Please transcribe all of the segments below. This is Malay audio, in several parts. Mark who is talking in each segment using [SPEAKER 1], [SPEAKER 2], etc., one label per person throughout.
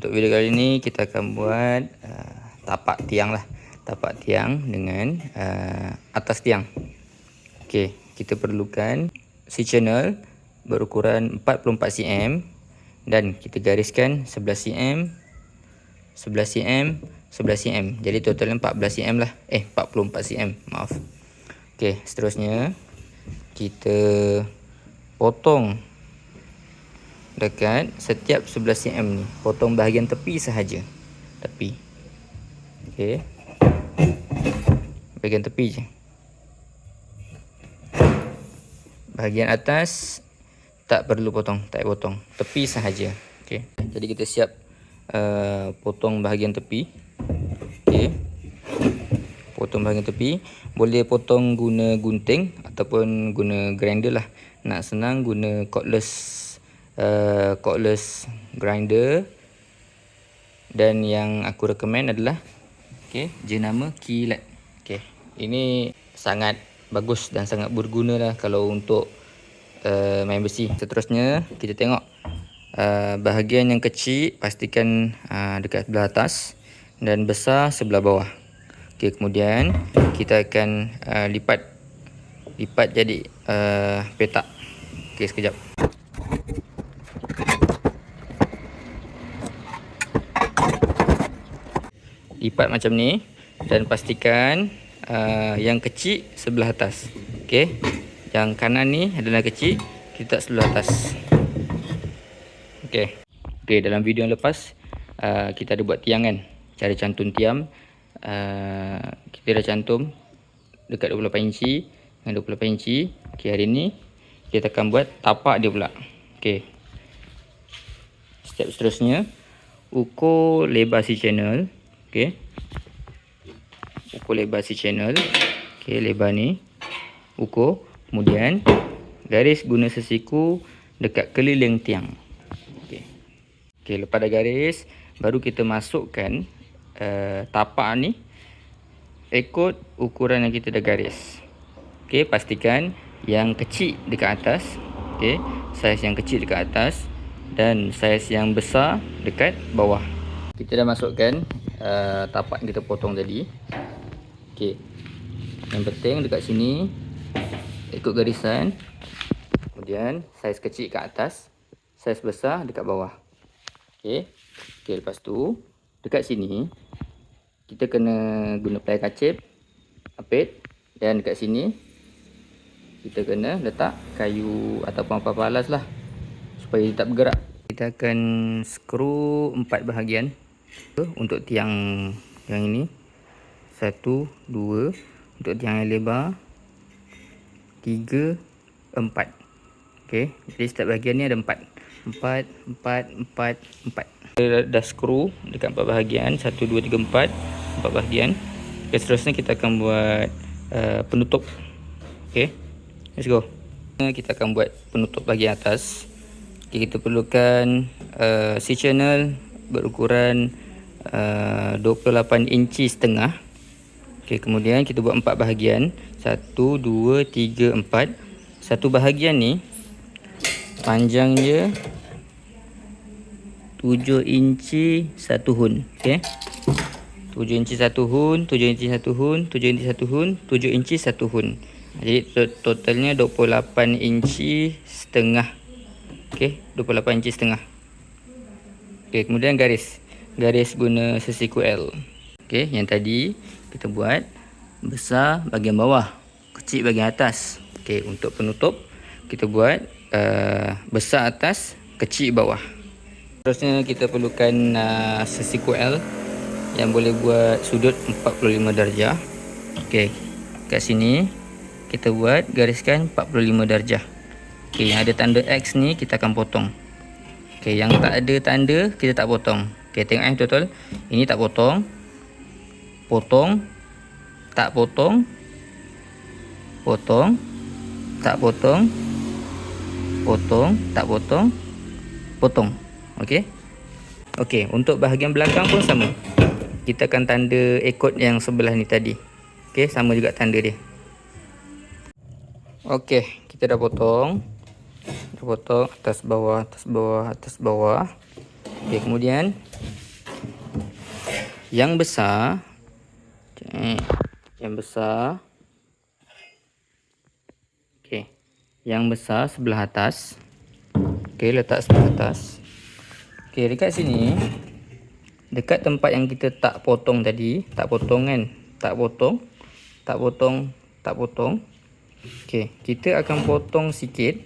[SPEAKER 1] Untuk video kali ini kita akan buat uh, tapak tiang lah. Tapak tiang dengan uh, atas tiang. Okey, kita perlukan C channel berukuran 44 cm dan kita gariskan 11 cm 11 cm 11 cm. Jadi totalnya 14 cm lah. Eh, 44 cm. Maaf. Okey, seterusnya kita potong dekat setiap 11 cm ni potong bahagian tepi sahaja. Tepi. Okey. Bahagian tepi je. Bahagian atas tak perlu potong tak potong. Tepi sahaja. Okey. Jadi kita siap uh, potong bahagian tepi. Okey. Potong bahagian tepi. Boleh potong guna gunting ataupun guna grinder lah. Nak senang guna cordless uh, cordless grinder. Dan yang aku recommend adalah okey jenama kilat. Okey ini sangat bagus dan sangat berguna lah kalau untuk uh, main besi. Seterusnya kita tengok uh, bahagian yang kecil pastikan uh, dekat sebelah atas dan besar sebelah bawah. Okey kemudian kita akan uh, lipat lipat jadi uh, petak. Okey sekejap lipat macam ni dan pastikan uh, yang kecil sebelah atas. Okey. Yang kanan ni adalah kecil, kita sebelah atas. Okey. Okey, dalam video yang lepas uh, kita ada buat tiang kan. Cara cantum tiang uh, kita dah cantum dekat 28 inci dengan 28 inci. Okey, hari ni kita akan buat tapak dia pula. Okey. Step seterusnya ukur lebar si channel Okey. Ukur lebar si channel. Okey, lebar ni ukur. Kemudian garis guna sesiku dekat keliling tiang. Okey. Okey, lepas dah garis, baru kita masukkan uh, tapak ni ikut ukuran yang kita dah garis. Okey, pastikan yang kecil dekat atas. Okey, saiz yang kecil dekat atas dan saiz yang besar dekat bawah. Kita dah masukkan uh, tapak yang kita potong tadi. Okey. Yang penting dekat sini ikut garisan. Kemudian saiz kecil kat atas, saiz besar dekat bawah. Okey. Okey, lepas tu dekat sini kita kena guna play kacip apit dan dekat sini kita kena letak kayu ataupun apa-apa alas lah supaya dia tak bergerak. Kita akan skru empat bahagian untuk tiang yang ini. Satu dua. Untuk tiang yang lebar. Tiga empat. Okey jadi setiap bahagian ni ada empat. Empat empat empat empat. Kita dah skru dekat empat bahagian. Satu dua tiga empat. Empat bahagian. Okay, seterusnya kita akan buat uh, penutup. Okey let's go. Kita akan buat penutup bahagian atas. Okay, kita perlukan uh, C channel berukuran uh, 28 inci setengah. Okey, kemudian kita buat empat bahagian. Satu, dua, tiga, empat. Satu bahagian ni panjang dia 7 inci satu hun. Okey. 7 inci satu hun, 7 inci satu hun, 7 inci satu hun, 7 inci satu hun. Jadi totalnya 28 inci setengah. Okey, 28 inci setengah. Okey, kemudian garis. Garis guna sesiku L. Okey, yang tadi kita buat besar bahagian bawah, kecil bahagian atas. Okey, untuk penutup kita buat uh, besar atas, kecil bawah. Terusnya kita perlukan uh, sesiku L yang boleh buat sudut 45 darjah. Okey, kat sini kita buat gariskan 45 darjah. Okey, yang ada tanda X ni kita akan potong. Okey, yang tak ada tanda kita tak potong. Okey, tengok eh betul-betul. Ini tak potong. Potong. Tak potong. Potong. Tak potong. Potong, tak potong. Potong. Okey. Okey, untuk bahagian belakang pun sama. Kita akan tanda ekor yang sebelah ni tadi. Okey, sama juga tanda dia. Okey, kita dah potong potong atas bawah atas bawah atas bawah. Okey kemudian yang besar. Okay. yang besar. Okey yang besar sebelah atas. Okey letak sebelah atas. Okey dekat sini dekat tempat yang kita tak potong tadi tak potong kan? Tak potong tak potong tak potong. Okey kita akan potong sikit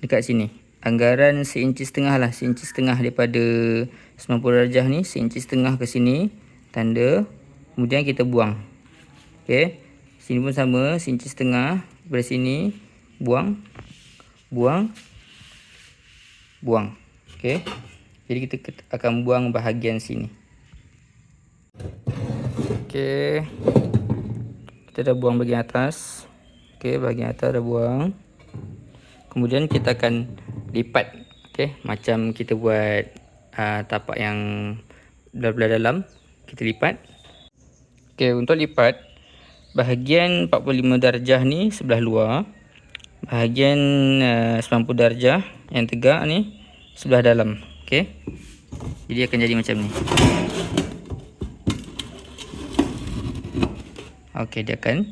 [SPEAKER 1] dekat sini. Anggaran seinci setengah lah. Seinci setengah daripada 90 darjah ni seinci setengah ke sini tanda. Kemudian kita buang. Okey. Sini pun sama seinci setengah dari sini buang. Buang. Buang. Okey. Jadi kita akan buang bahagian sini. Okey. Kita dah buang bahagian atas. Okey bahagian atas dah buang kemudian kita akan lipat okey? Macam kita buat uh, tapak yang belah-belah dalam kita lipat. Okey untuk lipat bahagian 45 darjah ni sebelah luar bahagian uh, 90 darjah yang tegak ni sebelah dalam okey? Jadi akan jadi macam ni. Okey dia akan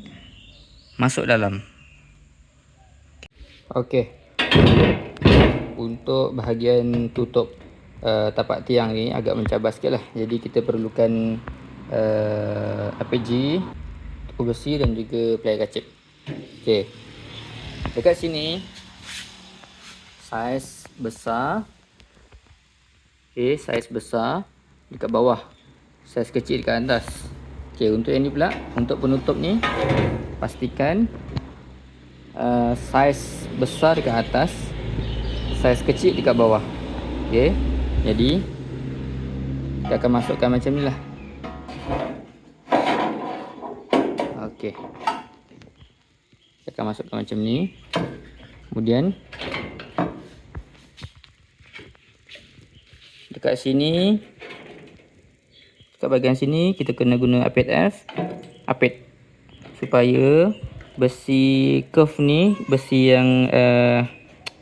[SPEAKER 1] masuk dalam okey. Untuk bahagian tutup uh, tapak tiang ni agak mencabar sikit lah. Jadi kita perlukan uh, APG tuku besi dan juga pelai kacip. Ok dekat sini saiz besar. Ok saiz besar dekat bawah. Saiz kecil dekat atas. Ok untuk yang ni pula untuk penutup ni pastikan uh, saiz besar dekat atas saiz kecil dekat bawah. Okey jadi kita akan masukkan macam ni lah. Okey kita akan masukkan macam ni. Kemudian dekat sini dekat bahagian sini kita kena guna apit F. Apit supaya besi curve ni besi yang uh,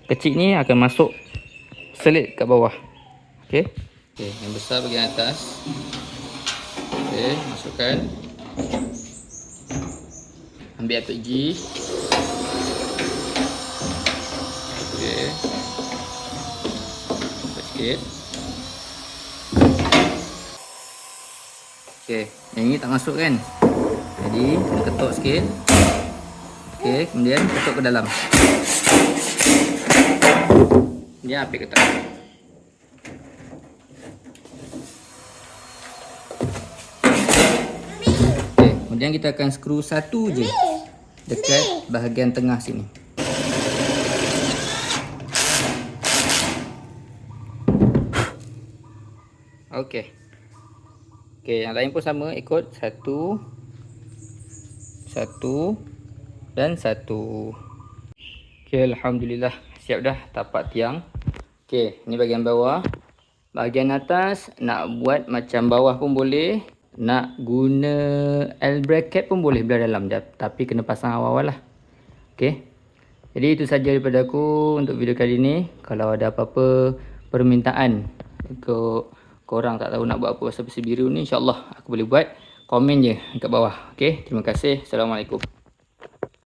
[SPEAKER 1] kecil ni akan masuk selit kat bawah. Okey. Okey, yang besar bagian atas. Okey, masukkan. Ambil APG. Okey. Sikit. Okey, yang ini tak masuk kan? Jadi, kena ketuk sikit. Okey, kemudian ketuk ke dalam. Dia api kita. Okay, kemudian kita akan skru satu je dekat bahagian tengah sini. Okey. Okey, yang lain pun sama ikut satu satu dan satu. Okey, alhamdulillah siap dah tapak tiang. Okey, ni bahagian bawah. Bahagian atas nak buat macam bawah pun boleh. Nak guna L bracket pun boleh belah dalam. Tapi kena pasang awal-awal lah. Okey. Jadi itu saja daripada aku untuk video kali ni. Kalau ada apa-apa permintaan untuk korang tak tahu nak buat apa pasal besi biru ni. InsyaAllah aku boleh buat. Komen je kat bawah. Okey. Terima kasih. Assalamualaikum.